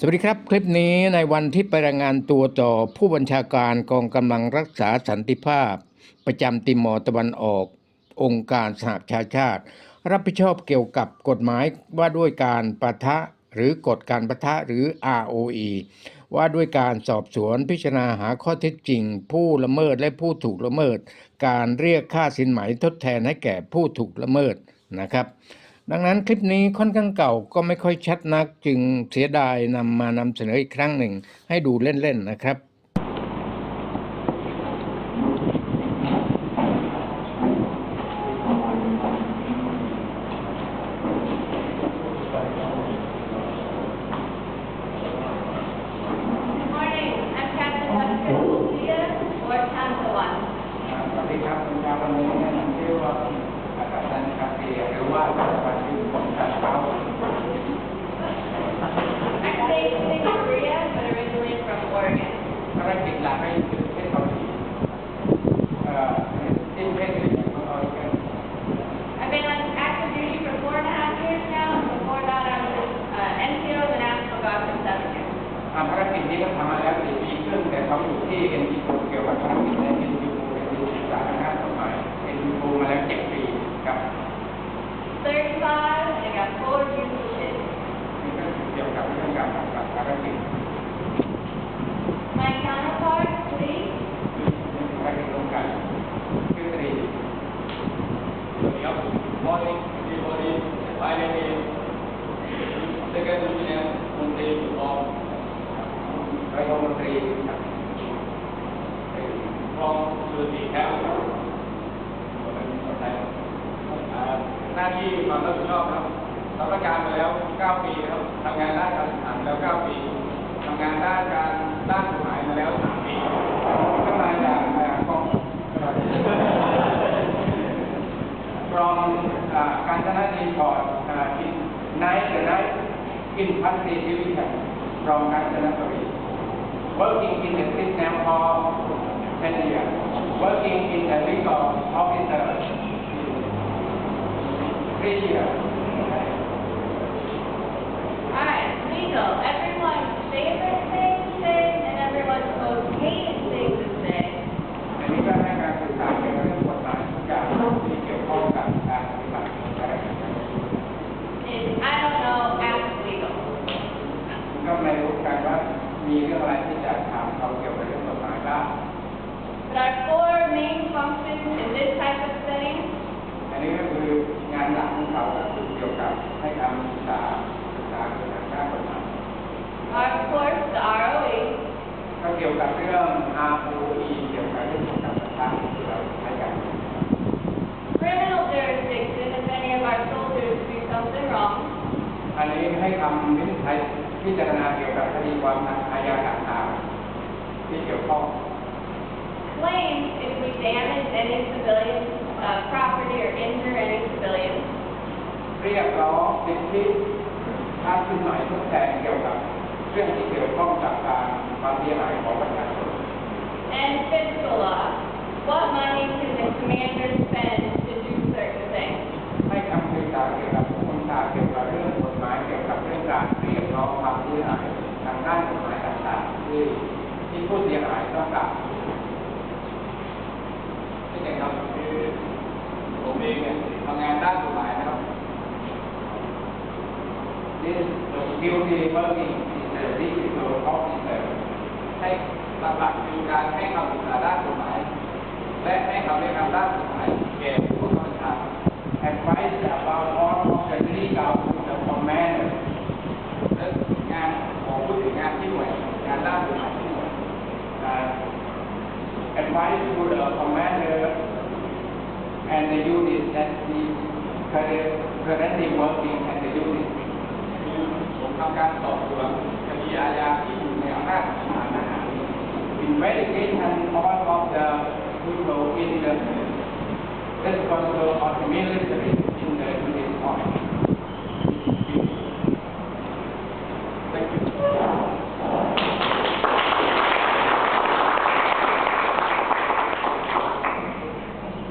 สวัสดีครับ คลิปนี้ในวันที่ไปรายงานตัวต่อผู้บัญชาการกองกำลังรักษาสันติภาพ ประจำติมอร์ตะวันออก องค์การสหประชาชาติ รับผิดชอบเกี่ยวกับกฎหมายว่าด้วยการประทะหรือกฎการประทะหรือ ROE ว่าด้วยการสอบสวนพิจารณาหาข้อเท็จจริง ผู้ละเมิดและผู้ถูกละเมิด การเรียกค่าสินไหมทดแทนให้แก่ผู้ถูกละเมิดนะครับ ดังนั้นคลิปนี้ค่อนข้างเก่าก็ไม่ค่อยชัดนัก จึงเสียดายนำมานำเสนออีกครั้งหนึ่ง ให้ดูเล่น ๆ นะครับสวัสดีครับคุณครับวันนี้นี่ยผมชื่อว่าอากัปตันคาเฟ่หรือว่า ภารกิจหลักให้คือประเทศเกาหลีเอ่อที่ประเทศอื่นของเราเป็น I've been on active duty for four and a half years now, and before that I was uh, NCO, the National Guard for seven years. ทำภารกิจนี้ก็ทำมาแล้วสี่ปีครึ่งแต่เขาอยู่ที่ NGO หน้าที่ความรับผิดชอบครับรับราชการมาแล้ว 9 ปีครับทำงานด้านการศึกษาแล้ว 9 ปีทำงานด้านการด้านกฎหมายมาแล้ว 3 ปีก็มาจากเอ่อกองลอ่าการชนะดีพอร์ตอ่า in night the night infantry division from การชนะบุรี working in the system for 10 years working in the legal officer three years Alright, legal. Everyone's favorite thing to say, and everyone's most hated thing to say. อันนี้ก็ให้การศึกษาเกี่ยวกับเรื่องกฎหมายทุกอย่างที่เกี่ยวข้องกับการปฏิบัติภารกิจ is I don't know, ask legal. ก็ไม่รู้กันว่า มีเรื่องอะไรที่จะถามเขาเกี่ยวกับเรื่องกฎหมายบ้าง But our four main functions in this type of setting อันนี้ก็คืองานหลักของเขาก็คือเกี่ยวกับให้คำศึกษาศึกษาเกี่ยวกับด้านกฎหมาย are, of course, the ROE, ก็เกี่ยวกับเรื่อง ROE เกี่ยวกับเรื่องของการประทานที่เราใช้กัน criminal jurisdiction if any of our soldiers do something wrong, อั นนี้ให้คำวินิจฉัยพิจารณาเกี่ยวกับคดีความทางอาญาต่างๆที่เกี่ยวข้อง claims if we damage any civilian uh, property or injure any civilians, เรียกร้องสิทธิค่าสินไหมทดแทนเกี่ยวกับเรื่องที่เกี่ยวข้องกับการความเสียหายของประชาชน and fiscal law. What money can the commander spend ด้านกฎหมายต่างๆที่ที่ผู้เสียหายต้องการที่ไหนครับคือผมเองเนี่ยทำงานด้านกฎหมายนะครับ This duty working is a digital officer ให้หลักๆคือการให้คำปรึกษาด้านกฎหมาย และให้คำแนะนำด้านกฎหมายแก่ผู้บัญชาการ advice about all of the legal to the commander และงานของผู้ถืองานที่หน่วยงานด้านกฎหมายที่หน่วย uh, advice to the commander and the unit that is current- currently working at the unit คือผมทำการสอบสวนคดีอาญาที่อยู่ในอำนาจของศาลทหาร investigation all of the people in the responsible of the